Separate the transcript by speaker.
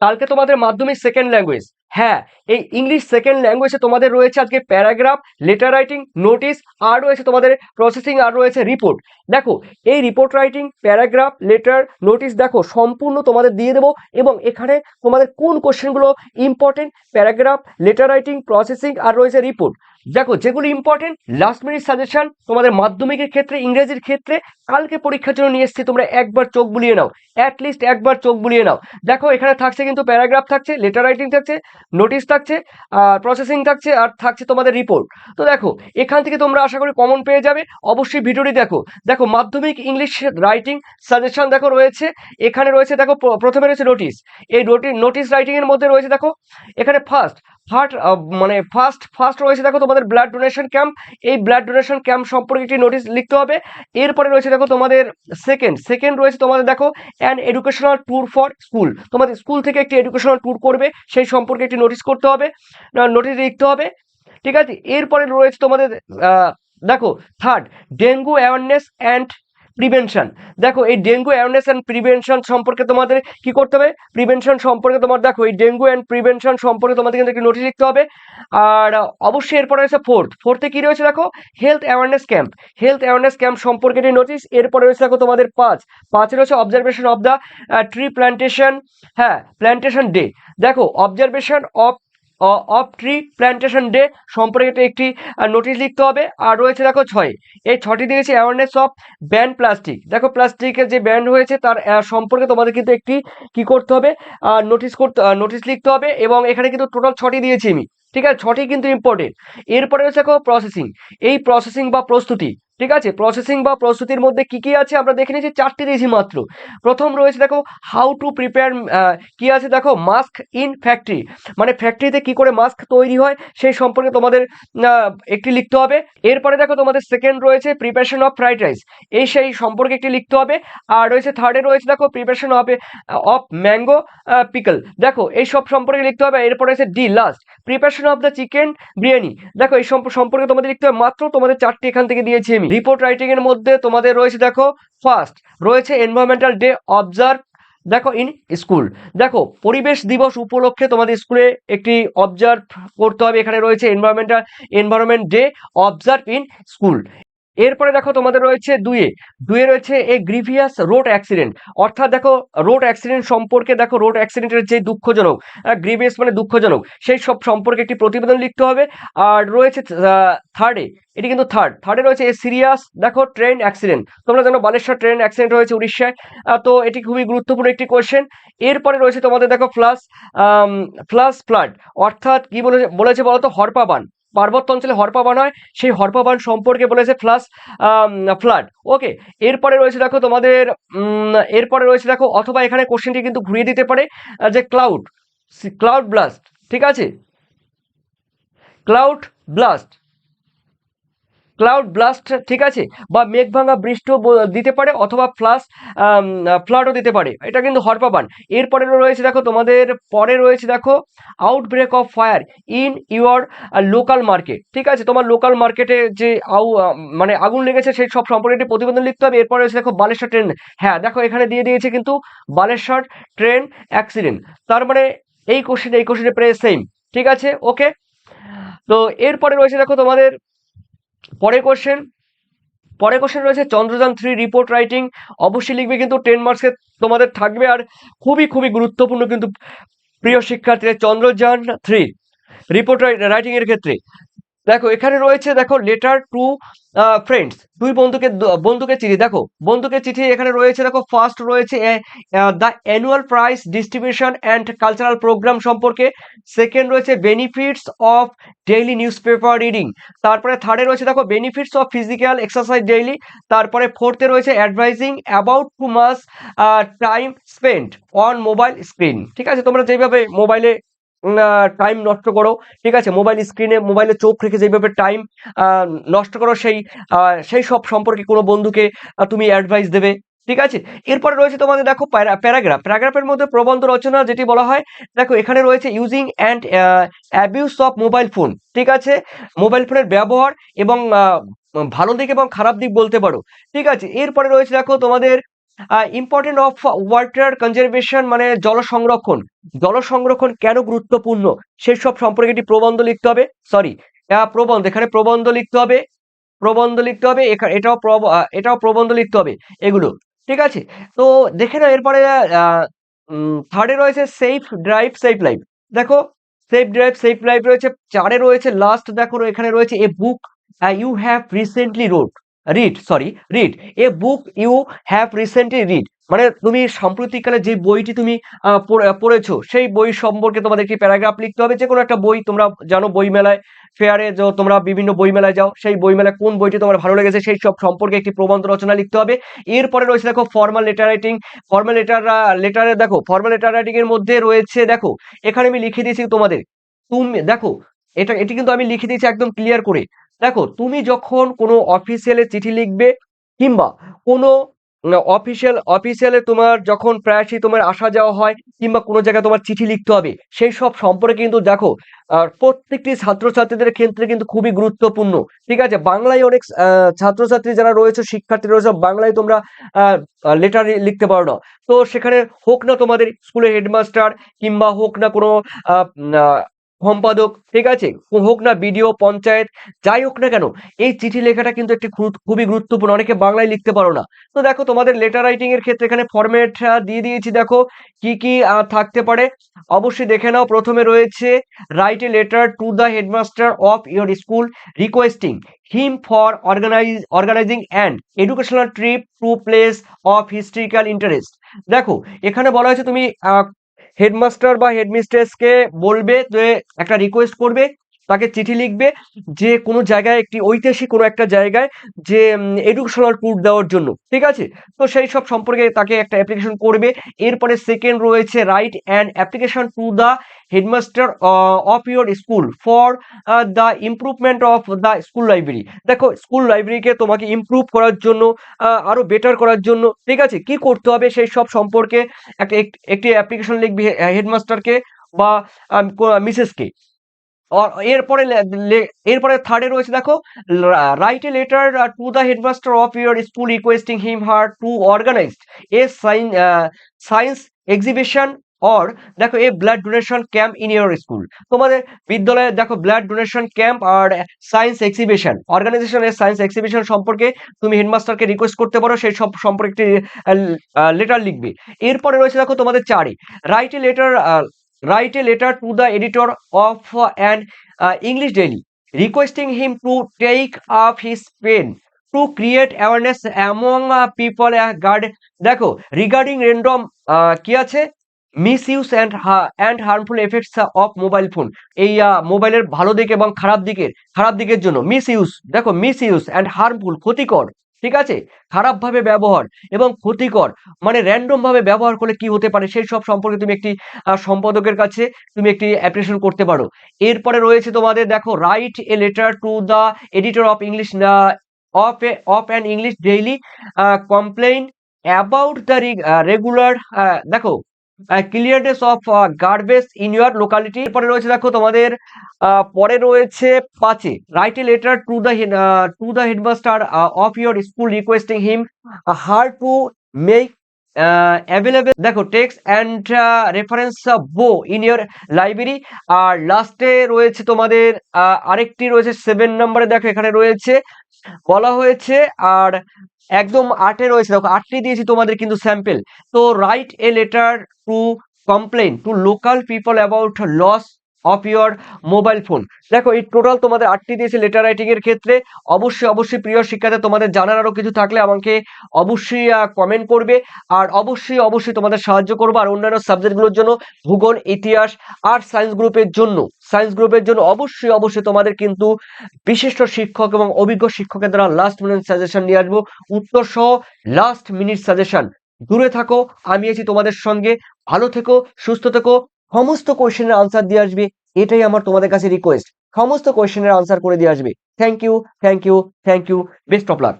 Speaker 1: কালকে তোমাদের মাধ্যমিক সেকেন্ড ল্যাঙ্গুয়েজ হ্যাঁ এই ইংলিশ সেকেন্ড ল্যাঙ্গুয়েজে তোমাদের রয়েছে আজকে প্যারাগ্রাফ লেটার রাইটিং নোটিস আর রয়েছে তোমাদের প্রসেসিং আর রয়েছে রিপোর্ট দেখো, এই report writing paragraph letter notice দেখো, সম্পূর্ণ তোমাদের দিয়ে দেবো এবং এখানে তোমাদের কোন কোশ্চেনগুলো important paragraph letter writing processing আর রয়েছে রিপোর্ট দেখো, যেগুলো ইম্পর্টেন্ট লাস্ট মিনিট সাজেশন তোমাদের মাধ্যমিকের ক্ষেত্রে, ইংরেজির ক্ষেত্রে, কালকে পরীক্ষার জন্য নিয়ে এসেছি, তোমরা একবার চোখ বুলিয়ে নাও অ্যাটলিস্ট একবার চোখ বুলিয়ে নাও। দেখো, এখানে থাকছে কিন্তু প্যারাগ্রাফ থাকছে লেটার রাইটিং থাকছে নোটিশ থাকছে, আর প্রসেসিং থাকছে, আর থাকছে তোমাদের রিপোর্ট তো দেখো, এখান থেকে তোমরা আশা করি কমন পেয়ে যাবে। অবশ্যই ভিডিওটি দেখো। দেখো, মাধ্যমিক ইংলিশ রাইটিং সাজেশন দেখো রয়েছে, এখানে রয়েছে, দেখো, প্র- প্রথমে রয়েছে নোটিশ এই নোটিশ রাইটিংয়ের মধ্যে রয়েছে, দেখো, এখানে ফার্স্ট ফার্স্ট মানে ফার্স্ট ফার্স্ট রয়েছে দেখো তোমাদের ব্লাড ডোনেশন ক্যাম্প এই ব্লাড ডোনেশন ক্যাম্প সম্পর্কে একটি নোটিশ লিখতে হবে। এরপরে রয়েছে দেখো তোমাদের সেকেন্ড সেকেন্ড রয়েছে তোমাদের দেখো an educational tour for school তোমাদের স্কুল থেকে একটি এডুকেশনাল ট্যুর করবে, সেই সম্পর্কে একটি নোটিশ করতে হবে। নোটিশ লিখতে হবে। ঠিক আছে? এরপরে রয়েছে তোমাদের দেখো third dengue awareness and prevention দেখো, এই ডেঙ্গু অ্যাওয়ারনেস অ্যান্ড প্রিভেনশন সম্পর্কে তোমাদের কি করতে হবে? প্রিভেনশন সম্পর্কে তোমার, দেখো, এই ডেঙ্গু অ্যান্ড প্রিভেনশন সম্পর্কে তোমাদের কিন্তু একটি নোটিশ লিখতে হবে। আর অবশ্যই এরপরে রয়েছে ফোর্থ ফোর্থে কি রয়েছে, দেখো? Health awareness camp health awareness camp সম্পর্কে একটি নোটিশ এরপরে রয়েছে, দেখো, তোমাদের পাঁচ। পাঁচে রয়েছে observation of the tree plantation হ্যাঁ প্ল্যান্টেশন ডে দেখো observation of of tree plantation day সম্পর্কে একটা নোটিশ লিখতে হবে। আর রয়েছে দেখো ছয়। এই ছটি দিয়েছে অ্যাওয়ারনেস অফ ব্যান প্লাস্টিক দেখো প্লাস্টিকের যে ব্যান্ড হয়েছে তার সম্পর্কে তোমাদের কিন্তু একটি কি করতে হবে নোটিশ করতে নোটিশ লিখতে হবে এবং এখানে কিন্তু টোটাল ছটি দিয়েছি আমি। ঠিক আছে? ছটি কিন্তু ইম্পর্টেন্ট এরপরে রয়েছে দেখো প্রসেসিং এই প্রসেসিং বা প্রস্তুতি ঠিক আছে? প্রসেসিং বা প্রস্তুতির মধ্যে কি কি আছে? আমরা দেখে নিয়েছি চারটি দিয়েছি মাত্র। প্রথম রয়েছে দেখো হাউ টু প্রিপেয়ার কি আছে দেখো? মাস্ক ইন ফ্যাক্টরি মানে ফ্যাক্টরিতে কি করে মাস্ক তৈরি হয়, সেই সম্পর্কে তোমাদের একটি লিখতে হবে। এরপরে দেখো তোমাদের সেকেন্ড রয়েছে প্রিপারেশন অফ ফ্রাইড রাইস এই সেই সম্পর্কে একটি লিখতে হবে। আর রয়েছে থার্ডে রয়েছে দেখো preparation of of mango pickle দেখো, এই সব সম্পর্কে লিখতে হবে। এরপরে রয়েছে the last preparation of the chicken biryani. দেখো, এই সম্প- সম্পর্কে তোমাদের লিখতে হবে। মাত্র তোমাদের চারটি এখান থেকে দিয়েছি আমি। রিপোর্ট রাইটিং এর মধ্যে তোমাদের রয়েছে, দেখো ফার্স্ট রয়েছে এনভায়রনমেন্টাল ডে অবজার্ভ দেখো ইন স্কুল দেখো, পরিবেশ দিবস উপলক্ষে তোমাদের স্কুলে একটি অবজার্ভ করতে হবে। এখানে রয়েছে environmental environment day observe in school এরপরে দেখো তোমাদের রয়েছে দুয়ে দুয়ে রয়েছে এ গ্রিভিয়াস রোড অ্যাক্সিডেন্ট অর্থাৎ দেখো রোড অ্যাক্সিডেন্ট সম্পর্কে দেখো রোড অ্যাক্সিডেন্টের যে দুঃখজনক গ্রিভিয়াস মানে দুঃখজনক, সেই সব সম্পর্কে একটি প্রতিবেদন লিখতে হবে। আর রয়েছে থার্ডে এটি কিন্তু থার্ড থার্ডে রয়েছে এ সিরিয়াস দেখো ট্রেন অ্যাক্সিডেন্ট তোমরা জানো বালেশ্বর ট্রেন অ্যাক্সিডেন্ট হয়েছে উড়িষ্যায়। তো এটি খুবই গুরুত্বপূর্ণ একটি কোয়েশ্চেন এরপরে রয়েছে তোমাদের দেখো ফ্লাস ফ্লাস ফ্লাড অর্থাৎ কি বলেছে বলেছে বলতো? হরপাবান পার্বত্য অঞ্চলে হরপাবান হয়, সেই হরপাবান সম্পর্কে বলেছে ফ্লাস ফ্লাড। ওকে, এরপরে রয়েছে দেখো তোমাদের এরপরে রয়েছে দেখো, অথবা এখানে কোশ্চেনটি কিন্তু ঘুরিয়ে দিতে পারে যে ক্লাউড ক্লাউড ব্লাস্ট, ঠিক আছে? Cloud blast. ক্লাউড ব্লাস্ট ঠিক আছে? বা মেঘ ভাঙা বৃষ্টিও দিতে পারে অথবা ফ্লাস ফ্লাডও দিতে পারে। এটা কিন্তু হরপাবান এরপরে রয়েছে দেখো, তোমাদের পরে রয়েছে দেখো outbreak of fire in your local market ঠিক আছে? তোমার লোকাল মার্কেটে যে আউ মানে আগুন লেগেছে, সেই সব সম্পর্কে একটি প্রতিবেদন লিখতে হবে। এরপরে রয়েছে দেখো, বালেশ্বর ট্রেন হ্যাঁ দেখো, এখানে দিয়ে দিয়েছে কিন্তু বালেশ্বর ট্রেন অ্যাক্সিডেন্ট তার মানে এই কোশ্চেন এই কোশ্চেনের প্রায় সেম ঠিক আছে? ওকে তো এরপরে রয়েছে দেখো, তোমাদের পরের কোশ্চেন পরের কোশ্চেন রয়েছে, চন্দ্রযান থ্রি রিপোর্ট রাইটিং অবশ্যই লিখবে কিন্তু টেন মার্কসে তোমাদের থাকবে আর খুবই খুবই গুরুত্বপূর্ণ কিন্তু প্রিয় শিক্ষার্থীরা চন্দ্রযান থ্রি রিপোর্ট রাইটিং এর ক্ষেত্রে। দেখো, এখানে রয়েছে, দেখো লেটার টু ফ্রেন্ডস দুই বন্ধুকে বন্ধুকে চিঠি। দেখো, বন্ধুকে চিঠি এখানে রয়েছে, দেখো ফার্স্ট রয়েছে the annual price distribution and cultural programme সম্পর্কে। সেকেন্ড রয়েছে benefits of daily news paper reading তারপরে থার্ডে রয়েছে, দেখো benefits of physical exercise daily তারপরে ফোর্থে রয়েছে advising about too much time spend on mobile screen ঠিক আছে? তোমরা যেভাবে মোবাইলে টাইম নষ্ট করো, ঠিক আছে? মোবাইল স্ক্রিনে মোবাইলে চোখ রেখে যেভাবে টাইম নষ্ট করো, সেই সেই সব সম্পর্কে কোনো বন্ধুকে তুমি অ্যাডভাইস দেবে, ঠিক আছে? এরপরে রয়েছে তোমাদের, দেখো প্যারাগ্রাফ। প্যারাগ্রাফের মধ্যে প্রবন্ধ রচনা যেটি বলা হয়, দেখো, এখানে রয়েছে using and abuse of mobile phone ঠিক আছে? মোবাইল ফোনের ব্যবহার এবং ভালো দিক এবং খারাপ দিক বলতে পারো, ঠিক আছে? এরপরে রয়েছে, দেখো, তোমাদের ইম্পর্টেন্ট অফ ওয়াটার কনজারভেশন মানে জল সংরক্ষণ। জল সংরক্ষণ কেন গুরুত্বপূর্ণ? সেই সব সম্পর্কে একটি প্রবন্ধ লিখতে হবে। সরি প্রবন্ধ, এখানে প্রবন্ধ লিখতে হবে। প্রবন্ধ লিখতে হবে এটাও এটাও প্রবন্ধ লিখতে হবে এগুলো। ঠিক আছে? তো দেখে না এরপরে থার্ডে রয়েছে সেফ ড্রাইভ সেফ লাইফ দেখো সেফ ড্রাইভ সেফ লাইফ রয়েছে, চারে রয়েছে লাস্ট দেখো, এখানে রয়েছে a book you have recently road read sorry read a book you have recently read মানে তুমি সাম্প্রতিককালে যে বইটি তুমি পড়েছো, সেই বই সম্পর্কে তোমাদের একটি প্যারাগ্রাফ লিখতে হবে। যে কোনো একটা বই তোমরা জানো বই মেলায় ফেয়ারে, যে তোমরা বিভিন্ন বই মেলায় যাও, সেই বই মেলায় কোন বইটি তোমার ভালো লেগেছে, সেই সব সম্পর্কে একটি প্রবন্ধ রচনা লিখতে হবে। এরপরে রয়েছে, দেখো formal letter writing formal letter লেটারে দেখো ফর্মাল লেটার রাইটিং এর মধ্যে রয়েছে, দেখো, এখানে আমি লিখে দিয়েছি তোমাদের। তুমি, দেখো, এটা, এটি কিন্তু আমি লিখে দিয়েছি একদম ক্লিয়ার করে। দেখো, তুমি যখন কোনো অফিসিয়ালে চিঠি লিখবে কিংবা কোনো অফিসিয়াল অফিসিয়ালে তোমার যখন প্রায়শই তোমার আসা যাওয়া হয় কিংবা কোনো জায়গায় তোমার চিঠি লিখতে হবে, সেই সব সম্পর্কে কিন্তু দেখো প্রত্যেকটি ছাত্রছাত্রীদের ক্ষেত্রে কিন্তু খুবই গুরুত্বপূর্ণ। ঠিক আছে? বাংলায় অনেক ছাত্রছাত্রী যারা রয়েছে, শিক্ষার্থী রয়েছে, বাংলায় তোমরা লেটার লিখতে পারো না। তো সেখানে হোক না তোমাদের স্কুলের হেডমাস্টার কিংবা হোক না কোনো সম্পাদক, ঠিক আছে? হোক না বিডিও, পঞ্চায়েত, যাই হোক না কেন, এই চিঠি লেখাটা কিন্তু একটি খুব- খুবই গুরুত্বপূর্ণ, অনেকে বাংলায় লিখতে পারো না। তো দেখো, তোমাদের লেটার রাইটিং এর ক্ষেত্রে এখানে ফরম্যাট দিয়ে দিয়েছি, দেখো, কি কি থাকতে পারে। অবশ্যই দেখে নাও, প্রথমে রয়েছে write a letter to the headmaster of your school requesting him for organise organising and educational trip to place of historical interest দেখো, এখানে বলা হয়েছে তুমি হেডমাস্টার বা হেডমিস্ট্রেসকে বলবে যে একটা রিকোয়েস্ট করবে। তাকে চিঠি লিখবে যে কোনো জায়গায় একটি ঐতিহাসিক কোনো একটা জায়গায় যে এডুকেশনাল ট্যুর দেওয়ার জন্য, ঠিক আছে? তো সেই সব সম্পর্কে তাকে একটা অ্যাপ্লিকেশন করবে। এরপরে সেকেন্ড রয়েছে write and application to the headmaster of your school for the improvement of the school library দেখো স্কুল লাইব্রেরিকে তোমাকে ইমপ্রুভ করার জন্য আরও বেটার করার জন্য, ঠিক আছে? কি করতে হবে সেই সব সম্পর্কে একটা, এক- একটি অ্যাপ্লিকেশন লিখবি হেডমাস্টারকে বা মিসেসকে এরপরে এরপরে থার্ডে রয়েছে দেখো write a letter to the headmaster of your school requesting him her to organise a sign science exhibition or দেখো a blood donation camp in your school তোমাদের বিদ্যালয়ে দেখো ব্লাড ডোনেশন ক্যাম্প আর সায়েন্স এক্সিবিশন অর্গানাইজেশন এর science exhibition সম্পর্কে তুমি হেডমাস্টারকে request করতে পারো, সেই সব সম্পর্কে একটি লেটার লিখবে। এরপরে রয়েছে দেখো তোমাদের চারে write a letter write a letter to the editor of an English daily requesting him to take up his pen to create awareness among people guard দেখো রিগার্ডিং রেন্ডম কি আছে? Misuse and and harmful effects of mobile phone এই মোবাইলের ভালো দিক এবং খারাপ দিকের খারাপ দিকের জন্য মিস ইউজ দেখো মিস ইউজ অ্যান্ড হার্মফুল ক্ষতিকর। ঠিক আছে? খারাপভাবে ব্যবহার এবং ক্ষতিকর মানে র্যান্ডমভাবে ব্যবহার করলে কি হতে পারে? সেই সব সম্পর্কে তুমি একটি সম্পাদকের কাছে তুমি একটি অ্যাপ্লিকেশন করতে পারো। এরপরে রয়েছে তোমাদের দেখো write a letter to the editor of English of a of an English daily complain about the regular দেখো clearness of garbage in your locality. পরে রয়েছে, দেখো, তোমাদের পরে রয়েছে পাঁচে। Write a letter to the to the headmaster of your school requesting him her to make available, দেখো, text and reference book in your library. আর লাস্টে রয়েছে তোমাদের আরেকটি রয়েছে, সেভেন নম্বরে, দেখো, এখানে রয়েছে, বলা হয়েছে, আর একদম আটে রয়েছে। দেখো, আটটি দিয়েছি তোমাদের কিন্তু স্যাম্পেল তো write a letter to complain to local people about loss of your mobile phone দেখো, এই টোটাল তোমাদের আটটি দিয়েছে লেটার রাইটিং এর ক্ষেত্রে। অবশ্যই অবশ্যই প্রিয় শিক্ষার্থী, তোমাদের জানার আরও কিছু থাকলে আমাকে অবশ্যই কমেন্ট করবে। আর অবশ্যই অবশ্যই তোমাদের সাহায্য করব আর অন্যান্য সাবজেক্টগুলোর জন্য, ভূগোল, ইতিহাস আর সায়েন্স গ্রুপের জন্য। সায়েন্স গ্রুপের জন্য অবশ্যই অবশ্যই তোমাদের কিন্তু বিশিষ্ট শিক্ষক এবং অভিজ্ঞ শিক্ষকের দ্বারা লাস্ট মিনিট সাজেশন নিয়ে আসব। উত্তর সহ লাস্ট মিনিট সাজেশন দূরে থাকো, আমি আছি তোমাদের সঙ্গে। ভালো থেকো, সুস্থ থেকো। সমস্ত কোয়েশ্চেনের আনসার দিয়ে আসবে, এটাই আমার তোমাদের কাছে রিকোয়েস্ট সমস্ত কোয়েশ্চেনের আনসার করে দিয়ে আসবে। Thank you thank you thank you best of luck